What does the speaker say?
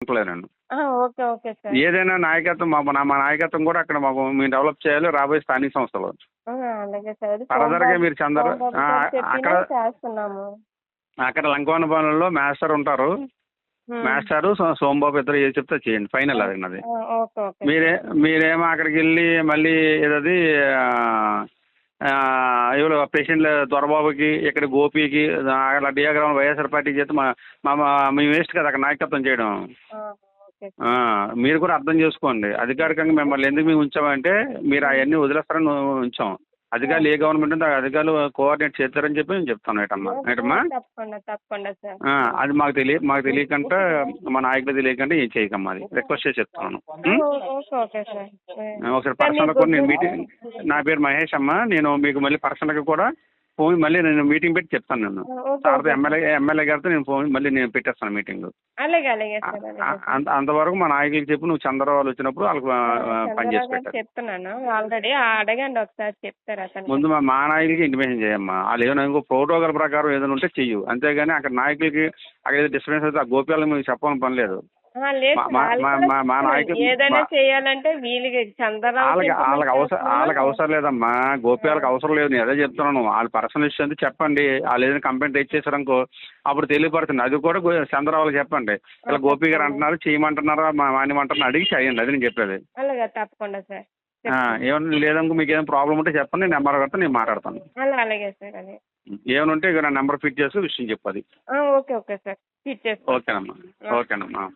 Okay okay sir. ఏదైనా నాయకత్వం మా మా మా నాయకత్వం కూడా అక్కడ మాకు మేము డెవలప్ చేయాలి రాబోయే స్థానిక సంస్థలు. ఆ, అలాగే సార్. అది ఫర్దర్గా మీరు చంద్ర ఆ, చెప్పినా అక్కడ చేస్తున్నాము. అక్కడ లంకవన పనుల్లో మాస్టర్ ఉంటారు. ఉమ్. మాస్టారు సో- సోమబాబు ఇద్దరు ఏది చెప్తే చేయండి ఫైనల్ అది నాది. ఆ, ఓకే ఓకే. మీరే మీరేమో అక్కడికి వెళ్ళి మళ్ళీ ఏదది ఎవరు పేషెంట్ల దొరబాబుకి ఇక్కడ గోపికి అక్కడ డియాగ్రామ్ వైఎస్ఆర్ పార్టీకి చేస్తే మా మేము వేస్ట్ కదా అక్కడ నాయకత్వం చేయడం. మీరు కూడా అర్థం చేసుకోండి. అధికారికంగా మిమ్మల్ని ఎందుకు మేము ఉంచామంటే మీరు అవన్నీ వదిలేస్తారని ఉంచాం. అధికారులు ఏ గవర్నమెంట్ ఉందో అధికారులు కోఆర్డినేట్ చేస్తారని చెప్పి నేను చెప్తాను ఏటమ్మా. ఏటమ్మా. తప్పకుండా తప్పకుండా సార్. ఆ, అది మాకు తెలియ మాకు తెలియకంటే మా నాయకులు తెలియకంటే ఏం చేయకమ్మా అది. రిక్వెస్ట్ చేసి చెప్తాను. ఒకసారి పర్సనల్ కూడా నేను మీటింగ్ నా పేరు మహేష్ అమ్మ. నేను మీకు మళ్ళీ పర్సనల్గా కూడా ఫోన్ మళ్ళీ నేను మీటింగ్ పెట్టి చెప్తాను నేను. ఓకే సార్తో ఓకే. ఎమ్మెల్యే ఎమ్మెల్యే గారితో నేను ఫోన్ మళ్ళీ నేను పెట్టేస్తాను మీటింగ్. అలాగే అలాగే సార్ అలాగే సార్. అంత అంతవరకు మా నాయకులకు చెప్పి నువ్వు చంద్రబాబు వాళ్ళు వచ్చినప్పుడు వాళ్ళకి ఆ, ఆ, పని చేసి చంద్రబాబు పెట్టాలి. చెప్తున్నాను. ఆల్రెడీ అడగండి ఒకసారి చెప్తారు అతను ముందు మా మా నాయకులకి ఇంటిమేషన్ చేయమ్మా. వాళ్ళు ఏమైనా ఇంకో ప్రోటోకాల్ ప్రకారం ఏదైనా ఉంటే చెయ్యు. అంతేగాని అక్కడ నాయకులకి అక్కడ ఏదో డిస్టర్బెన్స్ అయితే ఆ గోప్యాలకు మీకు చెప్పని పని లేదు. మా-. నాయకులు- ఏదైనా చేయాలంటే వీళ్ళకి వాళ్ళకి వాళ్ళకి అవసరం వాళ్ళకి అవసరం లేదమ్మా. గోప్యాలకు ఆ. అవసరం లేదు. నేను అదే చెప్తున్నాను. వాళ్ళ పర్సనల్ ఇష్యూ అంటే చెప్పండి. వాళ్ళు ఏదైనా కంప్లైంట్ రేట్ చేశారనుకో అప్పుడు తెలియపడుతుంది. అది కూడా చంద్రబాబుకి చెప్పండి. ఇలా గోపి గారు అంటున్నారు చేయమంటున్నారా మా మానేమంటున్నారు అడిగి చేయండి. అది నేను చెప్పేది. అలాగే తప్పకుండా సార్. ఏమన్నా లేదనుకో మీకు ఏమైనా ప్రాబ్లం ఉంటే చెప్పండి. నేను నెంబర్ కడితే నేను మాట్లాడతాను. అలా అలాగే సార్ అలాగే. ఏమైనా ఉంటే నా నెంబర్ ఫిట్ చేసి విషయం చెప్పది. Okay okay sir. ఫిట్ చేసుకో. ఓకేనమ్మా. ఓకేనమ్మా.